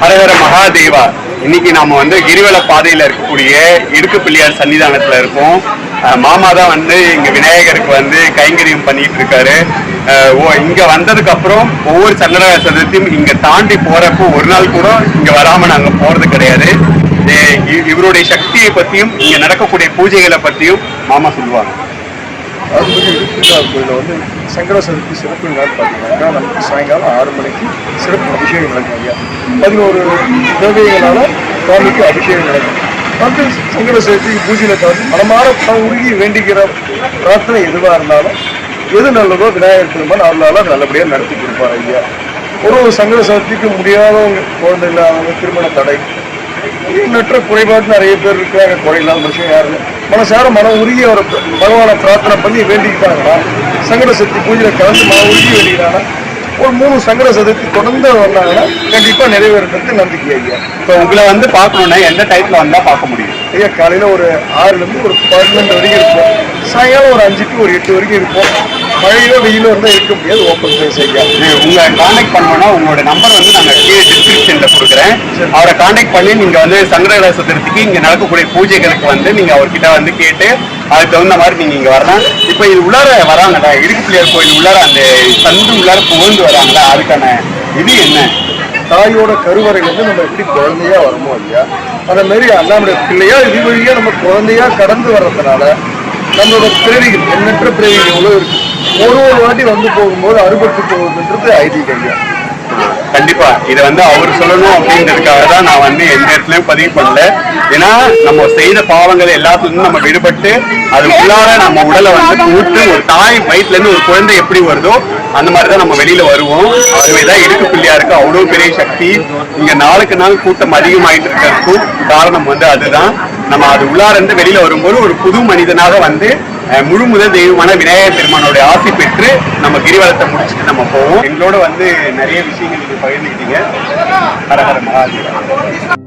ஹரஹர மகாதேவா. இன்னைக்கு நாம வந்து கிரிவல பாதையில இருக்கக்கூடிய இடுக்கு பிள்ளையார் சன்னிதானத்துல இருக்கோம். மாமா தான் வந்து இங்க விநாயகருக்கு வந்து கைங்கரியம் பண்ணிட்டு இருக்காரு. ஓ இங்க வந்ததுக்கு அப்புறம் ஒவ்வொரு சந்திர சதுர்த்தியும் இங்க தாண்டி போறப்போ ஒரு நாள் கூட இங்க வராம நாங்க போறது கிடையாது. இவருடைய சக்தியை பத்தியும் இங்க நடக்கக்கூடிய பூஜைகளை பத்தியும் மாமா சொல்லுவாங்க. அருள்மிகு கோயிலில் வந்து சங்கர சதுர்த்தி சிறப்பு நாள் பார்த்தீங்கன்னா நமக்கு சாயங்காலம் ஆறு மணிக்கு சிறப்பு அபிஷேகம் நடக்கும் ஐயா பதினோரு தேவைகளால் சுவாமிக்கு அபிஷேகம் நடக்கும் வந்து சங்கர சதுர்த்தி பூஜையில் கலந்து மனமார உருகி வேண்டிக்கிற பிரார்த்தனை எதுவாக இருந்தாலும் எது நல்லதோ விநாயகர் பெருமான் அவர்களால் நல்லபடியாக நடத்தி கொடுப்பார் ஐயா. ஒரு ஒரு சங்கர சதுர்த்திக்கு முடியாதவங்க குழந்தை இல்லாதவங்க திருமண தடை எண்ணற்ற குறைபாடு நிறைய பேர் இருக்காங்க குறையில்லாத மனுஷன் யாருன்னு மனசார மன உருகி அவரை பகவானை பிரார்த்தனை பண்ணி வேண்டிக்கிட்டாங்கன்னா சங்கட சக்தி பூஜையில கலந்து மன உருகி வேண்டிக்கிறாங்கன்னா ஒரு மூணு சங்கட சதுர்த்தி தொடர்ந்து வந்தாங்கன்னா கண்டிப்பா நிறைவேறது நம்பிக்கை ஐயா. இப்போ உங்களை வந்து பார்க்கணும்னா எந்த டைத்துல வந்தா பார்க்க முடியும்? ஐயா காலையில ஒரு ஆறுல இருந்து ஒரு பன்னெண்டு வரைக்கும் இருப்போம். சாயங்காலம் ஒரு அஞ்சு டு ஒரு எட்டு வரைக்கும் இருப்போம். மழையிலோ வெயிலோ இருந்தால் இருக்க முடியாது. ஓப்பன் ஸ்பேஸ் ஐயா உங்களை காண்டாக்ட் பண்ணணும்னா உங்களோட நம்பர் வந்து நாங்க கீழே டிஸ்கிரிப்ஷன்ல கொடுக்குறேன். அவரை காண்டாக்ட் பண்ணி நீங்க வந்து சங்கரகர சதுர்த்திக்கு இங்க நடக்கக்கூடிய பூஜைகளுக்கு வந்து நீங்க அவர்கிட்ட வந்து கேட்டு அதுக்கு தகுந்த மாதிரி நீங்க இங்க வரலாம். இப்போ இது உள்ளார வராங்கடா இடுக்கு பிள்ளையார் கோயில் உள்ளார அந்த சந்து உள்ளார புகழ்ந்து வராங்களா அதுக்கான இது என்ன? தாயோட கருவறையிலேருந்து நம்ம எப்படி குழந்தையா வரமோ இல்லையா அந்த மாதிரி அண்ணாமுடைய பிள்ளையா இது வழியா நம்ம குழந்தையா கடந்து வர்றதுனால நம்மளோட பிறவிகள் எண்ணற்ற பிறவிகள் எவ்வளோ இருக்கு? ஒரு ஒரு வாட்டி வந்து போகும்போது அறுபட்டு போகுதுன்றது ஐதீகம் ஐயா. கண்டிப்பா. இதை வந்து அவர் சொல்லணும் அப்படின்றதுக்காக தான் நான் வந்து எந்த இடத்துலயும் பதிவு பண்ணல. ஏன்னா நம்ம செய்த பாவங்கள் எல்லாத்துலயும் நம்ம விடுபட்டு அது உள்ளார நம்ம உடலை வந்து கூட்டு ஒரு தாய் வயிற்றுல இருந்து ஒரு குழந்தை எப்படி வருதோ அந்த மாதிரி தான் நம்ம வெளியில வருவோம். அதுவேதான் இருக்கு பிள்ளையா இருக்கு அவ்வளவு பெரிய சக்தி. இங்க நாளுக்கு நாள் கூட்டம் அதிகமாயிட்டு இருக்கிறதுக்கும் காரணம் வந்து அதுதான். நம்ம அது உள்ளார்ந்து இருந்து வெளியில வரும்போது ஒரு புது மனிதனாக வந்து முழு முதல் தெய்வமான விநாயகர் பெருமானோட ஆசை பெற்று நம்ம கிரிவலத்தை முடிச்சுட்டு நம்ம போவோம். எங்களோட வந்து நிறைய விஷயங்கள் நீங்க பகிர்ந்துக்கிட்டீங்க. ஹர மகாதேவா.